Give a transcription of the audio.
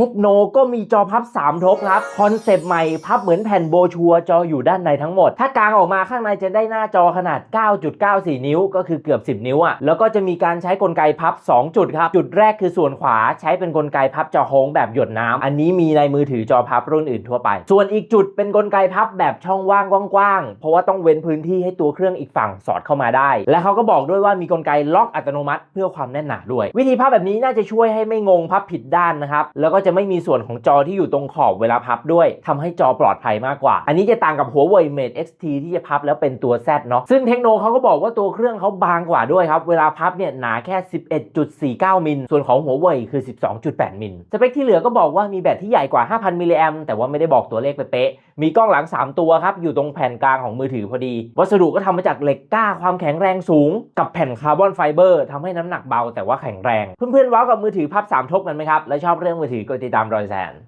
ทคโนก็มีจอพับ 3 ทบครับ คอนเซปต์ใหม่พับเหมือนแผ่นโบชัวจออยู่ด้านในทั้งหมด ถ้ากลางออกมาข้างในจะได้หน้าจอขนาด 9.94 นิ้ว ก็คือเกือบ 10 นิ้วอะ แล้วก็จะมีการใช้กลไกพับ 2 จุดครับ จุดแรกคือส่วนขวาใช้เป็นกลไกพับจอโค้งแบบหยดน้ำอันนี้มีในมือถือจอพับรุ่นอื่นทั่วไป ส่วนอีกจุดเป็นกลไกพับแบบช่องว่างกว้างๆ เพราะว่าต้องเว้นพื้นที่ให้ตัวเครื่องอีกฝั่งสอดเข้ามาได้ และเขาก็บอกด้วยว่ามีกลไกล็อกอัตโนมัติ เพื่อความแน่นหนาด้วย วิธีพับแบบนี้น่าจะช่วยให้ไม่งงพับผิดด้านนะครับ แล้วก็จะไม่มีส่วนของจอที่อยู่ตรงขอบเวลาพับด้วยทำให้จอปลอดภัยมากกว่า อันนี้จะต่างกับหัวเว่ย Mate XT ที่จะพับแล้วเป็นตัว Z เนาะซึ่งเทคโนเขาก็บอกว่าตัวเครื่องเขาบางกว่าด้วยครับเวลาพับเนี่ยหนาแค่ 11.49 มิล ส่วนของหัวเว่ยคือ 12.8 มิลสเปคที่เหลือก็บอกว่ามีแบตที่ใหญ่กว่า 5,000มิลลิแอมแต่ว่าไม่ได้บอกตัวเลขเป๊ะ มีกล้องหลัง 3 ตัวครับ อยู่ตรงแผ่นกลางของมือถือพอดี วัสดุก็ทำมาจากเหล็กกล้าความแข็งแรงสูง กับแผ่นคาร์บอนไฟเบอร์ทำให้น้ำหนักเบาแต่ว่าแข็งแรง เพื่อนๆว้าวกับมือถือพับ3ทบกันไหมครับ และชอบเรื่องมือถือกดติดตามรอยแซน